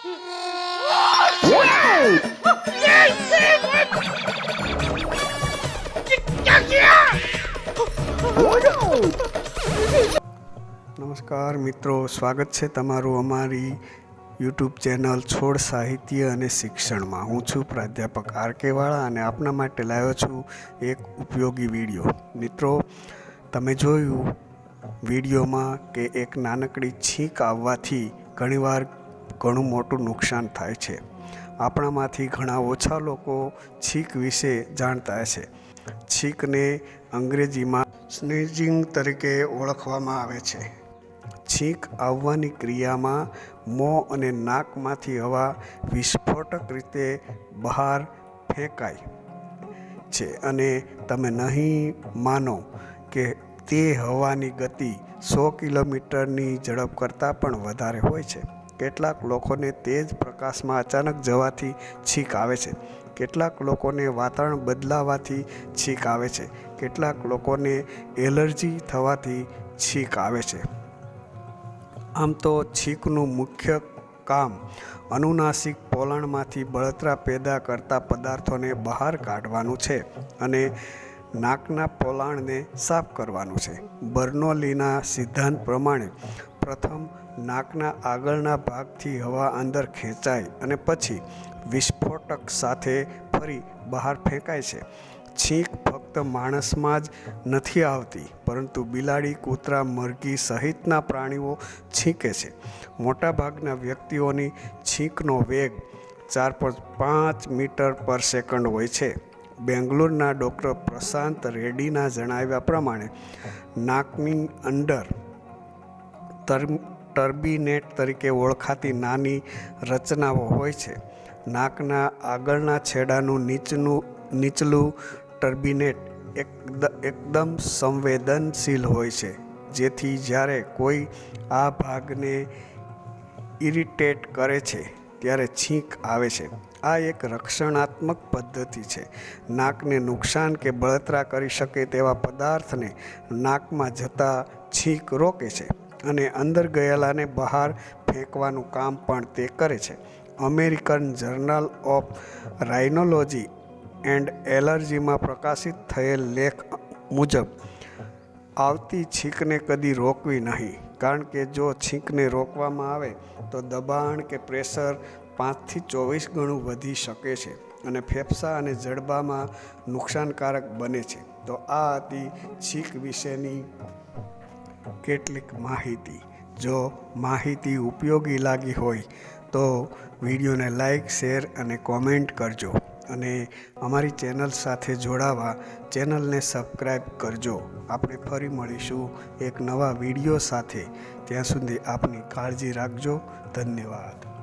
નમસ્કાર મિત્રો, સ્વાગત છે તમારું અમારી યુટ્યુબ ચેનલ છોડ સાહિત્ય અને શિક્ષણમાં. હું છું પ્રાધ્યાપક આર કેવાળા અને આપના માટે લાવ્યો છું એક ઉપયોગી વીડિયો. મિત્રો, તમે જોયું વિડીયોમાં કે એક નાનકડી છીંક આવવાથી ઘણીવાર ઘણું મોટું નુકસાન થાય છે. આપણામાંથી ઘણા ઓછા લોકો છીંક વિશે જાણતા હશે. છીંકને અંગ્રેજીમાં સ્નેજિંગ તરીકે ઓળખવામાં આવે છે. છીંક આવવાની ક્રિયામાં મોં અને નાકમાંથી હવા વિસ્ફોટક રીતે બહાર ફેંકાય છે અને તમે નહીં માનો કે તે હવાની ગતિ સો કિલોમીટરની ઝડપ કરતાં પણ વધારે હોય છે. કેટલાક લોકોને તેજ પ્રકાશમાં અચાનક જવાથી છીંક આવે છે. કેટલાક લોકોને વાતાવરણ બદલાવાથી છીંક આવે છે. કેટલાક લોકોને એલર્જી થવાથી છીંક આવે છે. આમ તો છીંકનું મુખ્ય કામ અનુનાસિક પોલાણમાંથી બળતરા પેદા કરતા પદાર્થોને બહાર કાઢવાનું છે અને નાકના પોલાણને સાફ કરવાનું છે. બર્નોલીના સિદ્ધાંત પ્રમાણે પ્રથમ નાકના આગળના ભાગથી હવા અંદર ખેંચાય અને પછી વિસ્ફોટક સાથે ફરી બહાર ફેંકાય છે. છીંક ફક્ત માણસમાં જ નથી આવતી, પરંતુ બિલાડી, કૂતરા, મરઘી સહિતના પ્રાણીઓ છીંકે છે. મોટાભાગના વ્યક્તિઓની છીંકનો વેગ ચાર પાંચ પાંચ મીટર પર સેકન્ડ હોય છે. બેંગ્લોરના ડૉક્ટર પ્રશાંત રેડ્ડીના જણાવ્યા પ્રમાણે, નાકની અંદર ટર્બિનેટ તરીકે ઓળખાતી નાની રચનાઓ હોય છે. નાકના આગળના છેડાનું નીચનું, નીચલું ટર્બિનેટ એકદ એકદમ સંવેદનશીલ હોય છે, જેથી જ્યારે કોઈ આ ભાગને ઇરિટેટ કરે છે ત્યારે છીંક આવે છે. આ એક રક્ષણાત્મક પદ્ધતિ છે. નાકને નુકસાન કે બળતરા કરી શકે તેવા પદાર્થને નાકમાં જતા છીંક રોકે છે અને અંદર ગયેલાને બહાર ફેંકવાનું કામ પણ તે કરે છે. American journal of rhinology and એલર્જીમાં પ્રકાશિત થયેલ લેખ મુજબ, આવતી છીંકને કદી રોકવી નહીં. કારણ કે જો છીંકને રોકવામાં આવે, તો દબાણ કે પ્રેશર પાંચથી ચોવીસ ગણું વધી શકે છે અને ફેફસા અને જડબામાં નુકસાનકારક બને છે. તો આ હતી છીંક વિશેની કેટલીક માહિતી. જો માહિતી ઉપયોગી લાગી હોય, તો વિડીયોને લાઈક, શેર અને કોમેન્ટ કરજો. અને અમારી ચેનલ સાથે જોડાવા ચેનલને સબસ્ક્રાઈબ કરજો. આપણે ફરી મળીશું એક નવા વીડિયો સાથે. ત્યાં સુધી આપની કાળજી રાખજો. ધન્યવાદ.